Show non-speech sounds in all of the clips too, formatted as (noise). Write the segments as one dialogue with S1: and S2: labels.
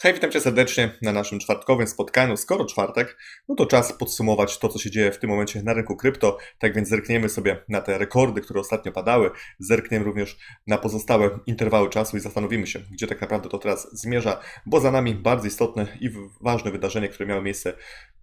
S1: Hej, witam Cię serdecznie na naszym czwartkowym spotkaniu. Skoro czwartek, no to czas podsumować to, co się dzieje w tym momencie na rynku krypto. Tak więc zerkniemy sobie na te rekordy, które ostatnio padały. Zerkniemy również na pozostałe interwały czasu i zastanowimy się, gdzie tak naprawdę to teraz zmierza, bo za nami bardzo istotne i ważne wydarzenie, które miało miejsce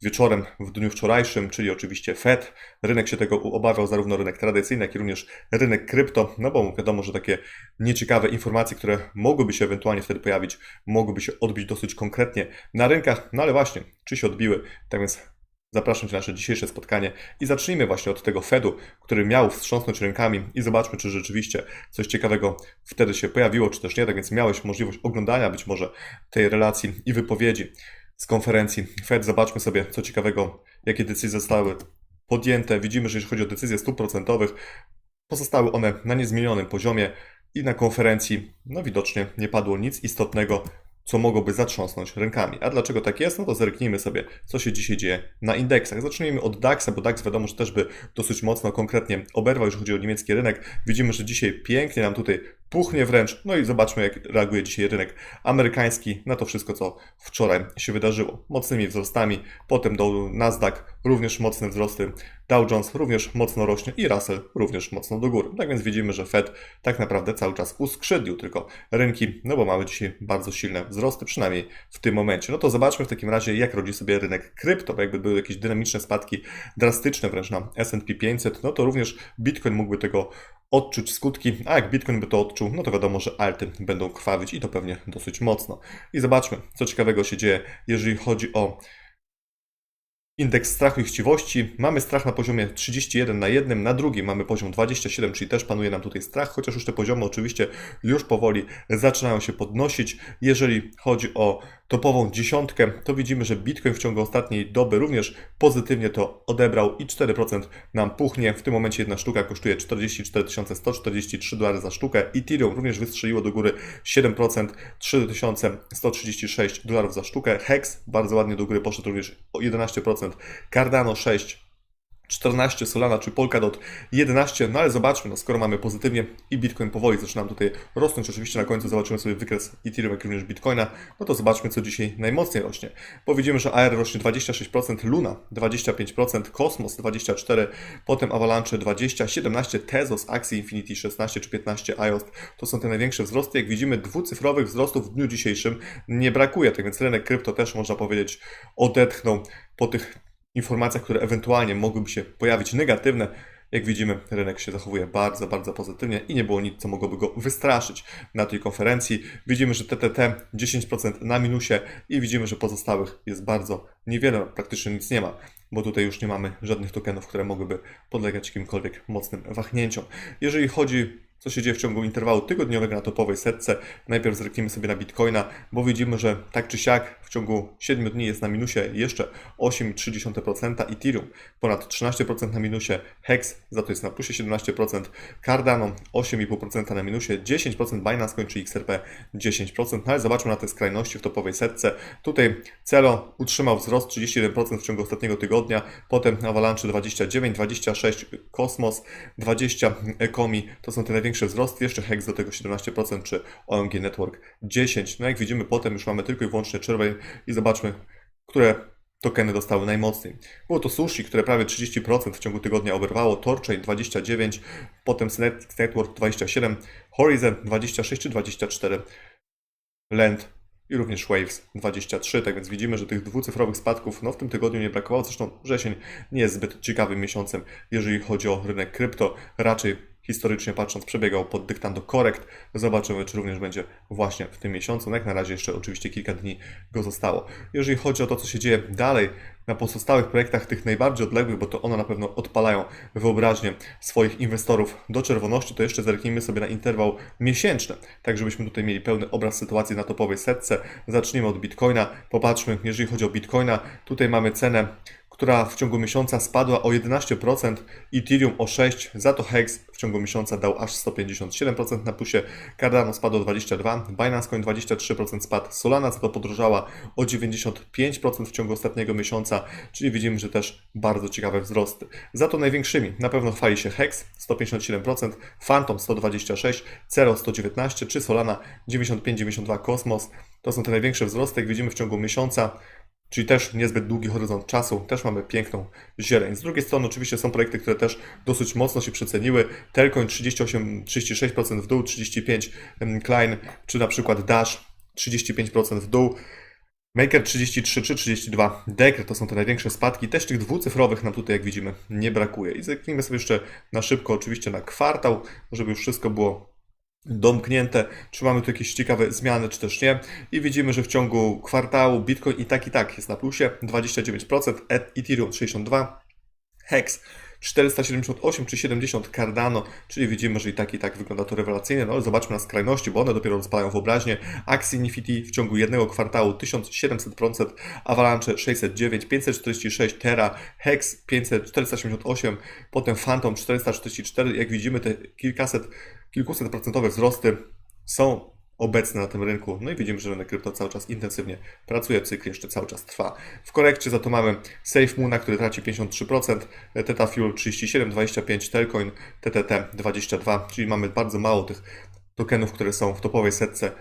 S1: wieczorem w dniu wczorajszym, czyli oczywiście Fed. Rynek się tego obawiał, zarówno rynek tradycyjny, jak i również rynek krypto, no bo wiadomo, że takie nieciekawe informacje, które mogłyby się ewentualnie wtedy pojawić, mogłyby się odbić dosyć konkretnie na rynkach. No ale właśnie, czy się odbiły? Tak więc zapraszam Cię na nasze dzisiejsze spotkanie i zacznijmy właśnie od tego Fedu, który miał wstrząsnąć rynkami i zobaczmy, czy rzeczywiście coś ciekawego wtedy się pojawiło, czy też nie. Tak więc miałeś możliwość oglądania być może tej relacji i wypowiedzi z konferencji Fed. Zobaczmy sobie, co ciekawego, jakie decyzje zostały podjęte. Widzimy, że jeśli chodzi o decyzje stóp procentowych, pozostały one na niezmienionym poziomie i na konferencji, no widocznie nie padło nic istotnego, co mogłoby zatrząsnąć rękami. A dlaczego tak jest? No to zerknijmy sobie, co się dzisiaj dzieje na indeksach. Zacznijmy od DAX-a, bo DAX wiadomo, że też by dosyć mocno konkretnie oberwał, jeżeli chodzi o niemiecki rynek. Widzimy, że dzisiaj pięknie nam tutaj puchnie wręcz. No i zobaczmy, jak reaguje dzisiaj rynek amerykański na to wszystko, co wczoraj się wydarzyło. Mocnymi wzrostami, potem do Nasdaq również mocne wzrosty, Dow Jones również mocno rośnie i Russell również mocno do góry. Tak więc widzimy, że Fed tak naprawdę cały czas uskrzydlił tylko rynki, no bo mamy dzisiaj bardzo silne wzrosty, przynajmniej w tym momencie. No to zobaczmy w takim razie, jak rodzi sobie rynek krypto, bo jakby były jakieś dynamiczne spadki, drastyczne wręcz na S&P 500, no to również Bitcoin mógłby tego odczuć skutki, a jak Bitcoin by to odczuł, no to wiadomo, że alty będą krwawić i to pewnie dosyć mocno. I zobaczmy, co ciekawego się dzieje, jeżeli chodzi o Indeks strachu i chciwości. Mamy strach na poziomie 31 na jednym, na drugim mamy poziom 27, czyli też panuje nam tutaj strach, chociaż już te poziomy oczywiście już powoli zaczynają się podnosić. Jeżeli chodzi o topową dziesiątkę, to widzimy, że Bitcoin w ciągu ostatniej doby również pozytywnie to odebrał i 4% nam puchnie. W tym momencie jedna sztuka kosztuje 44 143 dolary za sztukę. Ethereum również wystrzeliło do góry 7%, 3136 dolarów za sztukę. Hex bardzo ładnie do góry poszedł również o 11%. Cardano 6, 14 Solana czy Polkadot 11, no ale zobaczmy, no skoro mamy pozytywnie i Bitcoin powoli zaczyna tutaj rosnąć, oczywiście na końcu zobaczymy sobie wykres Ethereum, jak również Bitcoina, no to zobaczmy, co dzisiaj najmocniej rośnie. Bo widzimy, że AR rośnie 26%, Luna 25%, Cosmos 24%, potem Avalanche 20%, 17%, Tezos, Axie Infinity 16 czy 15%, IOS, to są te największe wzrosty. Jak widzimy, dwucyfrowych wzrostów w dniu dzisiejszym nie brakuje, tak więc rynek krypto też można powiedzieć odetchnął po tych informacjach, które ewentualnie mogłyby się pojawić negatywne, jak widzimy, rynek się zachowuje bardzo, bardzo pozytywnie i nie było nic, co mogłoby go wystraszyć na tej konferencji. Widzimy, że TTT 10% na minusie i widzimy, że pozostałych jest bardzo niewiele, praktycznie nic nie ma, bo tutaj już nie mamy żadnych tokenów, które mogłyby podlegać jakimkolwiek mocnym wahnięciom. Jeżeli chodzi co się dzieje w ciągu interwału tygodniowego na topowej setce. Najpierw zerknijmy sobie na Bitcoina, bo widzimy, że tak czy siak w ciągu 7 dni jest na minusie jeszcze 8,3%, Ethereum ponad 13% na minusie, Hex za to jest na plusie 17%, Cardano 8,5% na minusie, 10% Binance kończy XRP 10%, no ale zobaczmy na te skrajności w topowej setce. Tutaj Celo utrzymał wzrost 31% w ciągu ostatniego tygodnia, potem Avalanche 29, 26 Cosmos, 20 Ecomi, to są te największe największy wzrost, jeszcze Hex do tego 17%, czy OMG Network 10%. No jak widzimy potem już mamy tylko i wyłącznie czerwień i zobaczmy, które tokeny dostały najmocniej. Było to Sushi, które prawie 30% w ciągu tygodnia oberwało, Torchain 29%, potem Synetics Network 27%, Horizon 26 czy 24%, Land i również Waves 23, tak więc widzimy, że tych dwucyfrowych spadków no, w tym tygodniu nie brakowało. Zresztą wrzesień nie jest zbyt ciekawym miesiącem, jeżeli chodzi o rynek krypto. Raczej historycznie patrząc, przebiegał pod dyktando korekt. Zobaczymy, czy również będzie właśnie w tym miesiącu. No jak na razie jeszcze oczywiście kilka dni go zostało. Jeżeli chodzi o to, co się dzieje dalej na pozostałych projektach, tych najbardziej odległych, bo to one na pewno odpalają wyobraźnię swoich inwestorów do czerwoności, to jeszcze zerknijmy sobie na interwał miesięczny, tak żebyśmy tutaj mieli pełny obraz sytuacji na topowej setce. Zacznijmy od Bitcoina. Popatrzmy, jeżeli chodzi o Bitcoina, tutaj mamy cenę która w ciągu miesiąca spadła o 11%, Ethereum o 6%, za to Hex w ciągu miesiąca dał aż 157% na plusie, Cardano spadł o 22%, Binance Coin 23% spadł, Solana za to podrożała o 95% w ciągu ostatniego miesiąca, czyli widzimy, że też bardzo ciekawe wzrosty. Za to największymi na pewno chwali się Hex 157%, Phantom 126%, Cero 119% czy Solana 95-92%, Cosmos. To są te największe wzrosty, jak widzimy w ciągu miesiąca. Czyli też niezbyt długi horyzont czasu, też mamy piękną zieleń. Z drugiej strony oczywiście są projekty, które też dosyć mocno się przeceniły. Telcoin 38, 36% w dół, 35% Klein, czy na przykład Dash 35% w dół. Maker 33 czy 32, Dekr to są te największe spadki. Też tych dwucyfrowych nam tutaj, jak widzimy, nie brakuje. I zerknijmy sobie jeszcze na szybko, oczywiście na kwartał, żeby już wszystko było domknięte, czy mamy tu jakieś ciekawe zmiany, czy też nie. I widzimy, że w ciągu kwartału Bitcoin i tak i tak jest na plusie 29%, Ethereum 62%, Hex 478 czy 70 Cardano, czyli widzimy, że i tak i tak wygląda to rewelacyjnie, no ale zobaczmy na skrajności, bo one dopiero rozpalają wyobraźnię. Axie Infinity w ciągu jednego kwartału 1700%, Avalanche 609, 546, Terra, Hex 500, 488, potem Phantom 444, jak widzimy te kilkaset, kilkuset procentowe wzrosty są obecne na tym rynku. No i widzimy, że rynek krypto cały czas intensywnie pracuje, cykl jeszcze cały czas trwa. W korekcie za to mamy Safe Moona, który traci 53%, Theta Fuel 37, 25, Telcoin, TTT 22, czyli mamy bardzo mało tych tokenów, które są w topowej setce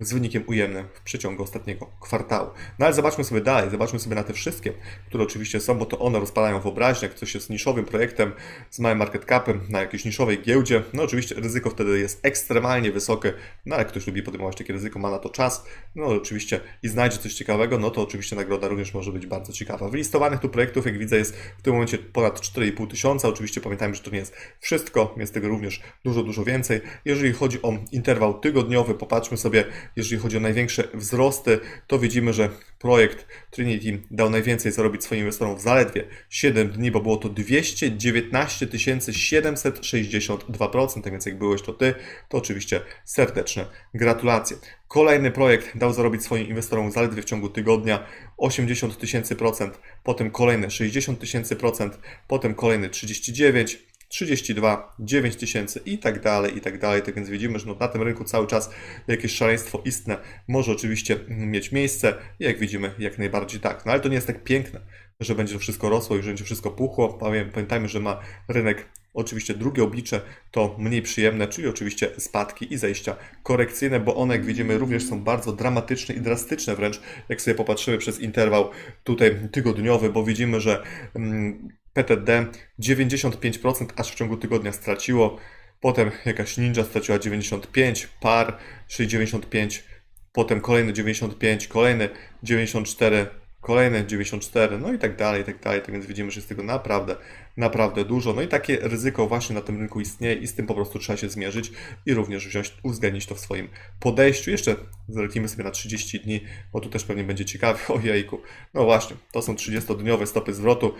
S1: z wynikiem ujemnym w przeciągu ostatniego kwartału. No ale zobaczmy sobie dalej, zobaczmy sobie na te wszystkie, które oczywiście są, bo to one rozpalają wyobraźnię, jak coś jest niszowym projektem z małym market capem na jakiejś niszowej giełdzie. No oczywiście ryzyko wtedy jest ekstremalnie wysokie, no ale ktoś lubi podejmować takie ryzyko, ma na to czas, no oczywiście i znajdzie coś ciekawego, no to oczywiście nagroda również może być bardzo ciekawa. Wylistowanych tu projektów, jak widzę, jest w tym momencie ponad 4,5 tysiąca. Oczywiście pamiętajmy, że to nie jest wszystko, jest tego również dużo, dużo więcej. Jeżeli chodzi o interwał tygodniowy, popatrzmy sobie, jeżeli chodzi o największe wzrosty, to widzimy, że projekt Trinity dał najwięcej zarobić swoim inwestorom w zaledwie 7 dni, bo było to 219 762%, tak więc jak byłeś to ty, to oczywiście serdeczne gratulacje. Kolejny projekt dał zarobić swoim inwestorom zaledwie w ciągu tygodnia 80 tysięcy procent, potem kolejne 60 tysięcy procent, potem kolejny 39 32, 9 tysięcy i tak dalej, i tak dalej. Tak więc widzimy, że no na tym rynku cały czas jakieś szaleństwo istne może oczywiście mieć miejsce jak widzimy, jak najbardziej tak. No ale to nie jest tak piękne, że będzie to wszystko rosło i że będzie wszystko puchło. Pamiętajmy, że ma rynek oczywiście drugie oblicze, to mniej przyjemne, czyli oczywiście spadki i zejścia korekcyjne, bo one, jak widzimy, również są bardzo dramatyczne i drastyczne wręcz, jak sobie popatrzymy przez interwał tutaj tygodniowy, bo widzimy, że mm, PTD 95% aż w ciągu tygodnia straciło. Potem jakaś Ninja straciła 95, PAR 95, potem kolejny 95, kolejny 94, kolejne 94, no i tak dalej, i tak dalej. Tak więc widzimy, że jest tego naprawdę, naprawdę dużo. No i takie ryzyko właśnie na tym rynku istnieje i z tym po prostu trzeba się zmierzyć i również wziąć, uwzględnić to w swoim podejściu. Jeszcze zerknijmy sobie na 30 dni, bo tu też pewnie będzie ciekawie. (laughs) Ojejku, no właśnie, to są 30-dniowe stopy zwrotu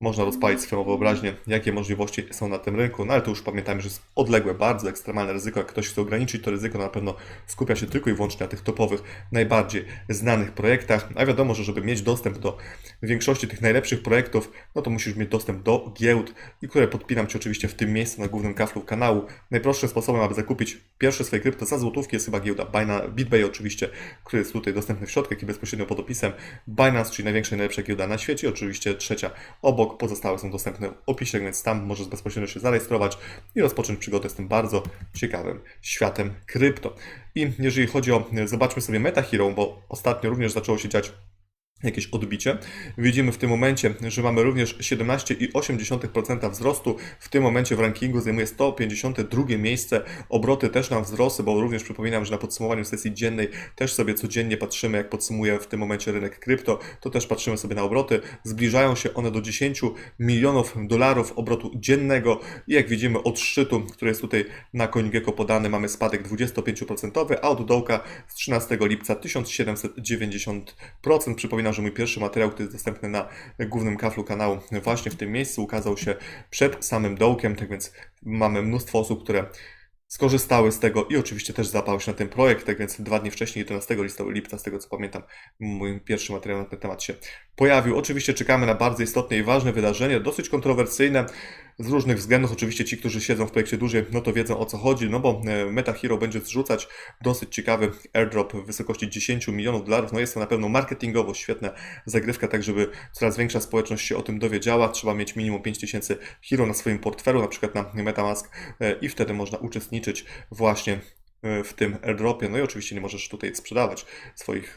S1: można rozpalić swoją wyobraźnię, jakie możliwości są na tym rynku, no ale to już pamiętajmy, że jest odległe, bardzo ekstremalne ryzyko. Jak ktoś chce ograniczyć to ryzyko, na pewno skupia się tylko i wyłącznie na tych topowych, najbardziej znanych projektach. A wiadomo, że żeby mieć dostęp do większości tych najlepszych projektów, no to musisz mieć dostęp do giełd, i które podpinam Ci oczywiście w tym miejscu na głównym kaflu kanału. Najprostszym sposobem, aby zakupić pierwsze swoje krypto za złotówki jest chyba giełda Binance, BitBay oczywiście, który jest tutaj dostępny w środku, i bezpośrednio pod opisem. Binance, czyli największa i najlepsza giełda na świecie, oczywiście trzecia obok obok, pozostałe są dostępne w opisie, więc tam możesz bezpośrednio się zarejestrować i rozpocząć przygodę z tym bardzo ciekawym światem krypto. I jeżeli chodzi o, zobaczmy sobie MetaHero, bo ostatnio również zaczęło się dziać jakieś odbicie. Widzimy w tym momencie, że mamy również 17,8% wzrostu. W tym momencie w rankingu zajmuje 152 miejsce. Obroty też nam wzrosły, bo również przypominam, że na podsumowaniu sesji dziennej też sobie codziennie patrzymy, jak podsumuje w tym momencie rynek krypto, to też patrzymy sobie na obroty. Zbliżają się one do 10 milionów dolarów obrotu dziennego i jak widzimy od szczytu, który jest tutaj na CoinGecko podany, mamy spadek 25%, a od dołka z 13 lipca 1790%. Przypominam, Przypominam, że mój pierwszy materiał, który jest dostępny na głównym kaflu kanału, właśnie w tym miejscu ukazał się przed samym dołkiem, tak więc mamy mnóstwo osób, które skorzystały z tego i oczywiście też zapały się na ten projekt, tak więc dwa dni wcześniej, 11 lipca, z tego co pamiętam, mój pierwszy materiał na ten temat się pojawił. Oczywiście czekamy na bardzo istotne i ważne wydarzenie, dosyć kontrowersyjne z różnych względów. Oczywiście ci, którzy siedzą w projekcie dłużej, no to wiedzą o co chodzi, no bo e, Meta Hero będzie zrzucać dosyć ciekawy airdrop w wysokości 10 milionów dolarów. No jest to na pewno marketingowo świetna zagrywka, tak żeby coraz większa społeczność się o tym dowiedziała. Trzeba mieć minimum 5000 hero na swoim portfelu, na przykład na MetaMask e, i wtedy można uczestniczyć właśnie e, w tym airdropie. No i oczywiście nie możesz tutaj sprzedawać swoich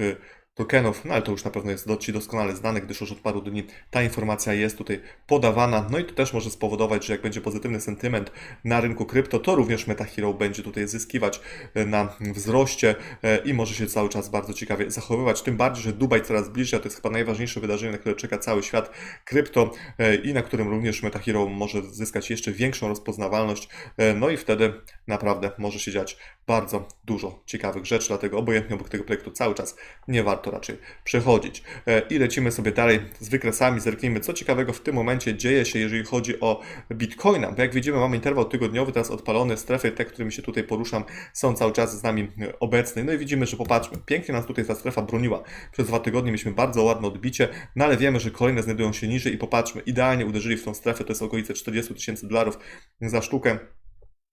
S1: tokenów, no ale to już na pewno jest Ci doskonale znane, gdyż już od paru dni ta informacja jest tutaj podawana. No i to też może spowodować, że jak będzie pozytywny sentyment na rynku krypto, to również MetaHero będzie tutaj zyskiwać e, na wzroście e, i może się cały czas bardzo ciekawie zachowywać. Tym bardziej, że Dubaj coraz bliżej, a to jest chyba najważniejsze wydarzenie, na które czeka cały świat krypto e, i na którym również MetaHero może zyskać jeszcze większą rozpoznawalność. No i wtedy naprawdę może się dziać bardzo dużo ciekawych rzeczy, dlatego obojętnie obok tego projektu cały czas nie warto raczej przechodzić. E, I lecimy sobie dalej z wykresami, zerknijmy co ciekawego w tym momencie dzieje się, jeżeli chodzi o Bitcoina, bo jak widzimy mamy interwał tygodniowy teraz odpalony, strefy te, którymi się tutaj poruszam są cały czas z nami obecne, no i widzimy, że popatrzmy, pięknie nas tutaj ta strefa broniła, przez dwa tygodnie mieliśmy bardzo ładne odbicie, no ale wiemy, że kolejne znajdują się niżej i popatrzmy, idealnie uderzyli w tą strefę, to jest okolice 40 tysięcy dolarów za sztukę,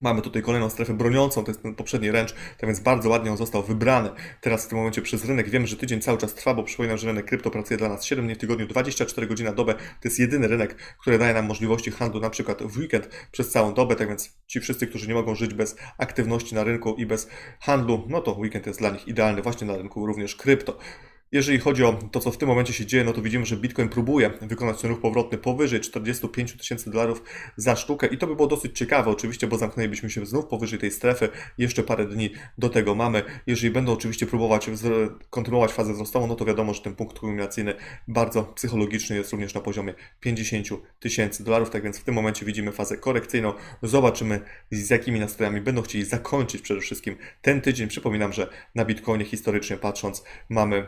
S1: Mamy tutaj kolejną strefę broniącą, to jest ten poprzedni ręcz, tak więc bardzo ładnie on został wybrany. Teraz w tym momencie przez rynek wiemy, że tydzień cały czas trwa, bo przypominam, że rynek krypto pracuje dla nas 7 dni w tygodniu, 24 godziny na dobę. To jest jedyny rynek, który daje nam możliwości handlu na przykład w weekend przez całą dobę, tak więc ci wszyscy, którzy nie mogą żyć bez aktywności na rynku i bez handlu, no to weekend jest dla nich idealny właśnie na rynku również krypto. Jeżeli chodzi o to, co w tym momencie się dzieje, no to widzimy, że Bitcoin próbuje wykonać ten ruch powrotny powyżej 45 tysięcy dolarów za sztukę i to by było dosyć ciekawe oczywiście, bo zamknęlibyśmy się znów powyżej tej strefy. Jeszcze parę dni do tego mamy. Jeżeli będą oczywiście próbować kontynuować fazę wzrostową, no to wiadomo, że ten punkt kulminacyjny bardzo psychologiczny jest również na poziomie 50 tysięcy dolarów, tak więc w tym momencie widzimy fazę korekcyjną. Zobaczymy z jakimi nastrojami będą chcieli zakończyć przede wszystkim ten tydzień. Przypominam, że na Bitcoinie historycznie patrząc mamy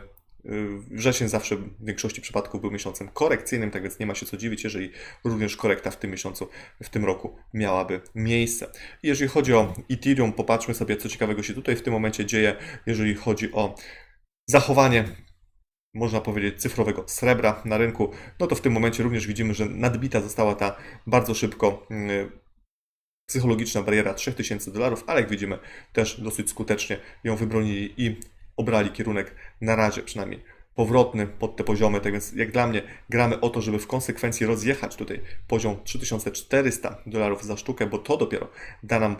S1: Wrzesień zawsze w większości przypadków był miesiącem korekcyjnym, tak więc nie ma się co dziwić, jeżeli również korekta w tym miesiącu, w tym roku miałaby miejsce. Jeżeli chodzi o Ethereum, popatrzmy sobie, co ciekawego się tutaj w tym momencie dzieje, jeżeli chodzi o zachowanie można powiedzieć, cyfrowego srebra na rynku, no to w tym momencie również widzimy, że nadbita została ta bardzo szybko mm, psychologiczna bariera 3000 dolarów, ale jak widzimy, też dosyć skutecznie ją wybronili i obrali kierunek na razie przynajmniej powrotny pod te poziomy. Tak więc jak dla mnie gramy o to, żeby w konsekwencji rozjechać tutaj poziom 3400 dolarów za sztukę, bo to dopiero da nam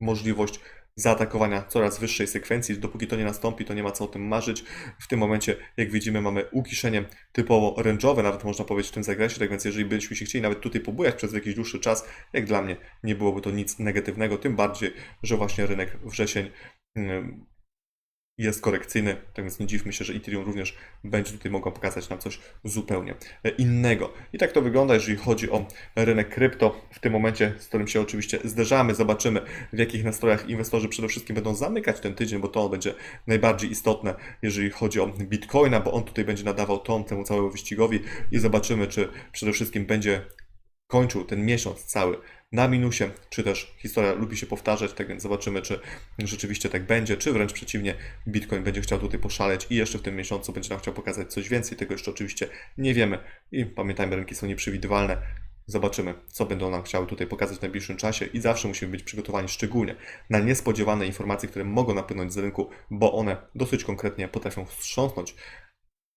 S1: możliwość zaatakowania coraz wyższej sekwencji. Dopóki to nie nastąpi, to nie ma co o tym marzyć. W tym momencie, jak widzimy, mamy ukiszenie typowo ręczowe, nawet można powiedzieć w tym zakresie, tak więc jeżeli byśmy się chcieli nawet tutaj pobujać przez jakiś dłuższy czas, jak dla mnie nie byłoby to nic negatywnego, tym bardziej, że właśnie rynek wrzesień mm, jest korekcyjny, tak więc nie dziwmy się, że Ethereum również będzie tutaj mogło pokazać nam coś zupełnie e, innego. I tak to wygląda, jeżeli chodzi o rynek krypto. W tym momencie, z którym się oczywiście zderzamy, zobaczymy w jakich nastrojach inwestorzy przede wszystkim będą zamykać ten tydzień, bo to będzie najbardziej istotne, jeżeli chodzi o Bitcoina, bo on tutaj będzie nadawał ton temu całemu wyścigowi i zobaczymy, czy przede wszystkim będzie kończył ten miesiąc cały na minusie, czy też historia lubi się powtarzać, tak więc zobaczymy, czy rzeczywiście tak będzie, czy wręcz przeciwnie, Bitcoin będzie chciał tutaj poszaleć i jeszcze w tym miesiącu będzie nam chciał pokazać coś więcej, tego jeszcze oczywiście nie wiemy i pamiętajmy, rynki są nieprzewidywalne, Zobaczymy, co będą nam chciały tutaj pokazać w najbliższym czasie i zawsze musimy być przygotowani szczególnie na niespodziewane informacje, które mogą napłynąć z rynku, bo one dosyć konkretnie potrafią wstrząsnąć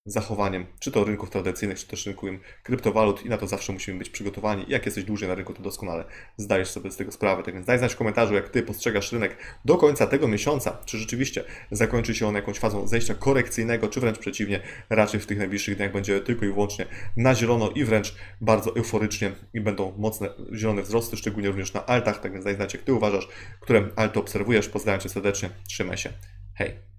S1: zachowaniem, czy to rynków tradycyjnych, czy też rynku kryptowalut i na to zawsze musimy być przygotowani. Jak jesteś dłużej na rynku, to doskonale zdajesz sobie z tego sprawę. Tak więc daj znać w komentarzu, jak Ty postrzegasz rynek do końca tego miesiąca, czy rzeczywiście zakończy się on jakąś fazą zejścia korekcyjnego, czy wręcz przeciwnie, raczej w tych najbliższych dniach będzie tylko i wyłącznie na zielono i wręcz bardzo euforycznie i będą mocne zielone wzrosty, szczególnie również na altach, tak więc daj znać, jak Ty uważasz, które alty obserwujesz. Pozdrawiam Cię serdecznie, trzymaj się, hej!